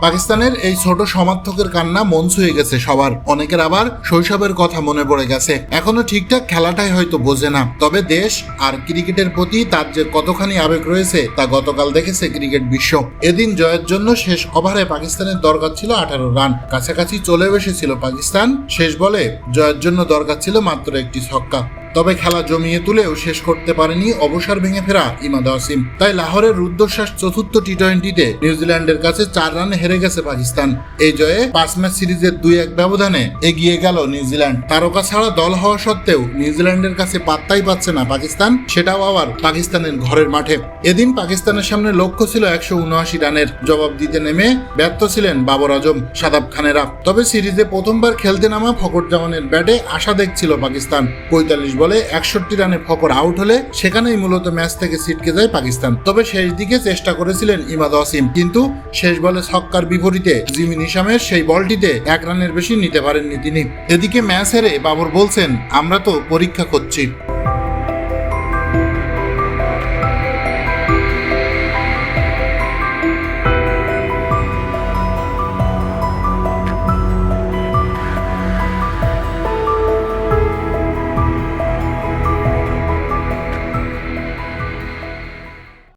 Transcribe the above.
পাকিস্তানের এই ছোট সমার্থকের কান্না মন ছুঁয়ে গেছে সবার। অনেকের আবার শৈশবের কথা মনে পড়ে গেছে। এখনও ঠিকঠাক খেলাটাই হয়তো বোঝে না। তবে দেশ আর ক্রিকেটের প্রতি তার যে কতখানি আবেগ রয়েছে, তা গতকাল দেখেছে ক্রিকেট বিশ্ব। এদিন জয়ের জন্য শেষ ওভারে পাকিস্তানের দরকার ছিল আঠারো রান। কাছাকাছি চলে বসেছিল পাকিস্তান। শেষ বলে জয়ের জন্য দরকার ছিল মাত্র একটি ছক্কা। তবে খেলা জমিয়ে তুলেও শেষ করতে পারেনি অবসর ভেঙে ফেরা ইমাদ আসিম। তাই লাহোরের রুদ্ধশ্বাস চতুর্থ টি টোয়েন্টিতে নিউজিল্যান্ডের কাছে চার রানে হেরে গেছে পাকিস্তান। এই জয়ে পাঁচ ম্যাচ সিরিজের দুই এক ব্যবধানে এগিয়ে গেল নিউজিল্যান্ড। তারকা ছাড়া দল হওয়া সত্ত্বেও নিউজিল্যান্ডের কাছে পাত্তাই পাচ্ছে না পাকিস্তান, সেটাও আবার পাকিস্তানের ঘরের মাঠে। এদিন পাকিস্তানের সামনে লক্ষ্য ছিল একশো উনআশি রানের। জবাব দিতে নেমে ব্যর্থ ছিলেন বাবর আজম, সাদাব খানেরা। তবে সিরিজে প্রথমবার খেলতে নামা ফকর জামানের ব্যাটে আশা দেখছিল পাকিস্তান। পঁয়তাল্লিশ একষট্টি রানে ফকর আউট হলে সেখানেই মূলত ম্যাচ থেকে ছিটকে যায় পাকিস্তান। তবে শেষ দিকে চেষ্টা করেছিলেন ইমাদ অসিম কিন্তু শেষ বলে ছক্কার বিপরীতে জিমি নিশামের সেই বলটিতে এক রানের বেশি নিতে পারেননি তিনি। এদিকে ম্যাচ হেরে বাবর বলছেন, আমরা তো পরীক্ষা করছি।